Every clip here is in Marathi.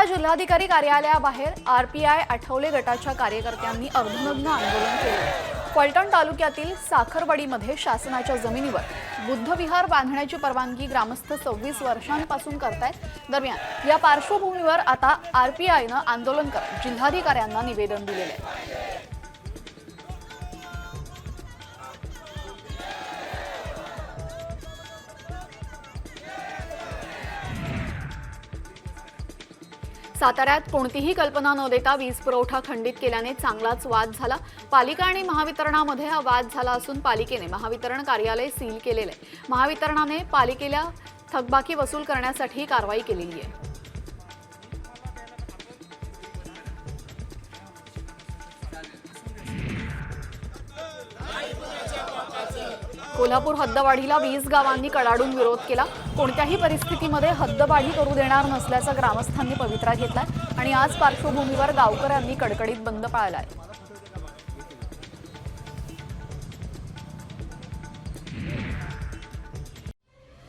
सातारा जिल्हाधिकारी कार्यालयाबाहेर आरपीआय आठवले गटाच्या कार्यकर्त्यांनी अर्धनग्न आंदोलन केले. फलटण तालुक्यातील साखरवाडीमध्ये शासनाच्या जमिनीवर बुद्धविहार बांधण्याची परवानगी ग्रामस्थ सव्वीस वर्षांपासून करतायत. दरम्यान या पार्श्वभूमीवर आता आरपीआयनं आंदोलन करत जिल्हाधिकाऱ्यांना निवेदन दिलेलं आहे. साताऱ्यात कोणतीही कल्पना न देता वीज पुरवठा खंडित केल्याने चांगलाच वाद झाला. पालिका आणि महावितरणामध्ये हा वाद झाला असून पालिकेने महावितरण कार्यालय सील केलेलं. आहे महावितरणाने पालिकेला थकबाकी वसूल करण्यासाठी कारवाई केलेली आहे. कोल्हापूर हद्दवाढीला वीस गावांनी कडाडून विरोध केला. कोणत्याही परिस्थितीमध्ये हद्दवाढी करू देणार नसल्याचा ग्रामस्थांनी पवित्रा घेतला आणि आज पार्श्वभूमीवर गावकऱ्यांनी कडकडीत बंद पाळलाय.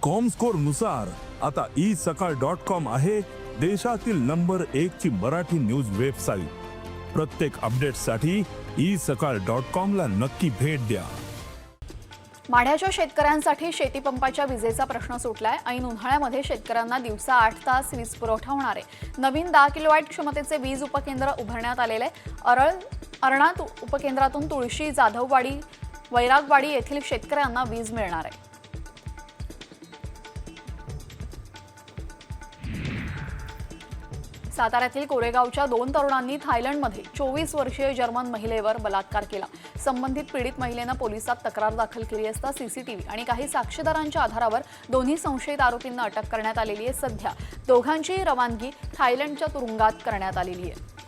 कॉमस्कोरनुसार आता ई सकाळ डॉट कॉम आहे देशातील नंबर एक ची मराठी न्यूज वेबसाईट. प्रत्येक अपडेटसाठी ई सकाळ डॉट कॉम ला नक्की भेट द्या. माढ्याच्या शेतकऱ्यांसाठी शेतीपंपाच्या विजेचा प्रश्न सुटलाय. ऐन उन्हाळ्यामध्ये शेतकऱ्यांना दिवसा आठ तास वीज पुरवठा होणार आहे. नवीन दहा किलोवॅट क्षमतेचे वीज उपकेंद्र उभारण्यात आलेले आहे अरळ अरणात उपकेंद्रातून तुळशी जाधववाडी वैरागवाडी येथील शेतकऱ्यांना वीज मिळणार आहे. साताऱ्यातील कोरेगावच्या दोन तरुणांनी थायलंडमध्ये चोवीस वर्षीय जर्मन महिलेवर बलात्कार केला. संबंधित पीडित महिलेनं पोलिसात तक्रार दाखल केली असता सीसीटीव्ही आणि काही साक्षीदारांच्या आधारावर दोन्ही संशयित आरोपींना अटक करण्यात आलेली आहे. सध्या दोघांचीही रवानगी थायलंडच्या तुरुंगात करण्यात आलेली आहे.